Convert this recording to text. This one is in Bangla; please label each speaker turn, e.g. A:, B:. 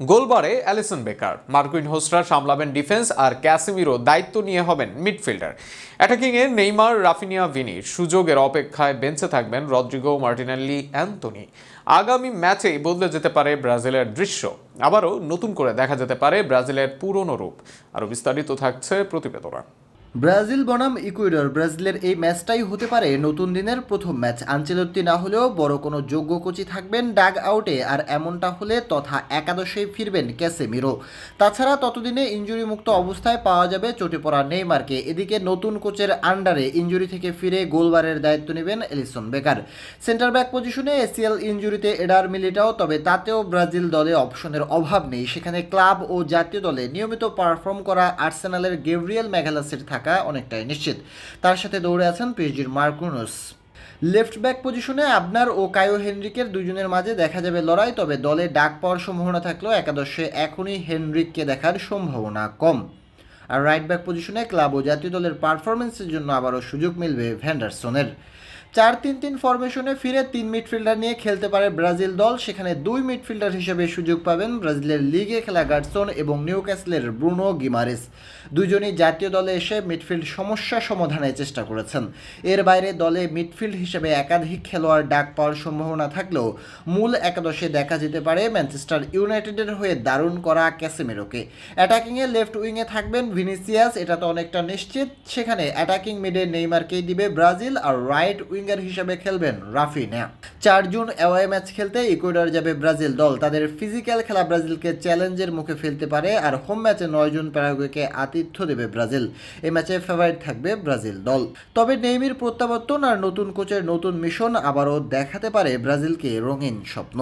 A: গোলবারে অ্যালিসন বেকার। মার্কুইন হোস্টরা সামলাবেন ডিফেন্স আর ক্যাসিমিরো দায়িত্ব নিয়ে হবেন মিডফিল্ডার। অ্যাটাকিংয়ে নেইমার, রাফিনিয়া ভিনি সুযোগের অপেক্ষায় বেঞ্চে থাকবেন রদ্রিগো মার্টিনাল্লি অ্যান্টনি আগামী ম্যাচেই বদলে যেতে পারে ব্রাজিলের দৃশ্য। আবারও নতুন করে দেখা যেতে পারে ব্রাজিলের পুরনো রূপ। আরও বিস্তারিত থাকছে প্রতিবেদনা।
B: ব্রাজিল বনাম ইকুয়েডর। ব্রাজিলের এই ম্যাচটাই হতে পারে নতুন দিনের প্রথম ম্যাচ। আঞ্চেলত্তি না হলেও বড় কোনো যোগ্য কোচই থাকবেন ডাগ আউটে। আর এমনটা হলে তথা একাদশে ফিরবেন ক্যাসেমিরো। তাছাড়া ততদিনে ইঞ্জুরি মুক্ত অবস্থায় পাওয়া যাবে চটে পড়া নেইমারকে। এদিকে নতুন কোচের আন্ডারে ইঞ্জুরি থেকে ফিরে গোলবারের দায়িত্ব নেবেন এলিসন বেকার। সেন্টার ব্যাক পজিশনে এসিএল ইঞ্জুরিতে এডার মিলিটাও, তবে তাতেও ব্রাজিল দলে অপশনের অভাব নেই। সেখানে ক্লাব ও জাতীয় দলে নিয়মিত পারফর্ম করা আর্সেনালের গেব্রিয়েল ম্যাগালাসের থাকা অনেকটাই নিশ্চিত। তার সাথে দৌড়ে আছেন পিএসজির মার্কুনোস লেফট ব্যাক পজিশনে আবনার ও কায়ো হেনরিকের দুজনের মাঝে দেখা যাবে লড়াই, তবে দলে ডাক পাওয়ার সম্ভাবনা থাকলেও একাদশে এখনই হেনরিককে দেখার সম্ভাবনা কম। আর রাইট ব্যাক পজিশনে ক্লাব ও জাতীয় দলের পারফরমেন্সের জন্য আবারও সুযোগ মিলবে ভ্যান্ডারসনের। চার তিন তিন ফরমেশনে ফিরে তিন মিডফিল্ডার নিয়ে খেলতে পারে ব্রাজিল দল। সেখানে দুই মিডফিল্ডার হিসেবে সুযোগ পাবেন ব্রাজিলের লিগে খেলা গার্সন এবং নিউক্যাসলের ব্রুনো গিমারেস। দুজনই জাতীয় দলে এসে মিডফিল্ড সমস্যা সমাধানের চেষ্টা করেছেন। এর বাইরে দলে মিডফিল্ড হিসেবে একাধিক খেলোয়াড় ডাক পাওয়ার সম্ভাবনা থাকলেও মূল একাদশে দেখা যেতে পারে ম্যানচেস্টার ইউনাইটেডের হয়ে দারুণ করা ক্যাসেমেরোকে। অ্যাটাকিংয়ে লেফট উইংয়ে থাকবেন ভিনিসিয়াস, এটা তো অনেকটা নিশ্চিত। সেখানে অ্যাটাকিং মিডে নেইমারকেই দিবে ব্রাজিল আর রাইট উইঙ্গার হিসেবে খেলবেন রাফিনা চার জুন অ্যাওয়ে ম্যাচ খেলতে ইকুয়েডর যাবে ব্রাজিল দল। তাদের ফিজিক্যাল খেলা ব্রাজিলকে চ্যালেঞ্জের মুখে ফেলতে পারে আর হোম ম্যাচে নয় জুন প্যারাগুয়েকে আতিথ্য দেবে ব্রাজিল। এই ম্যাচে ফেভারিট থাকবে ব্রাজিল দল। তবে নেইমির প্রত্যাবর্তন আর নতুন কোচের নতুন মিশন আবারও দেখাতে পারে ব্রাজিলকে রঙিন স্বপ্ন।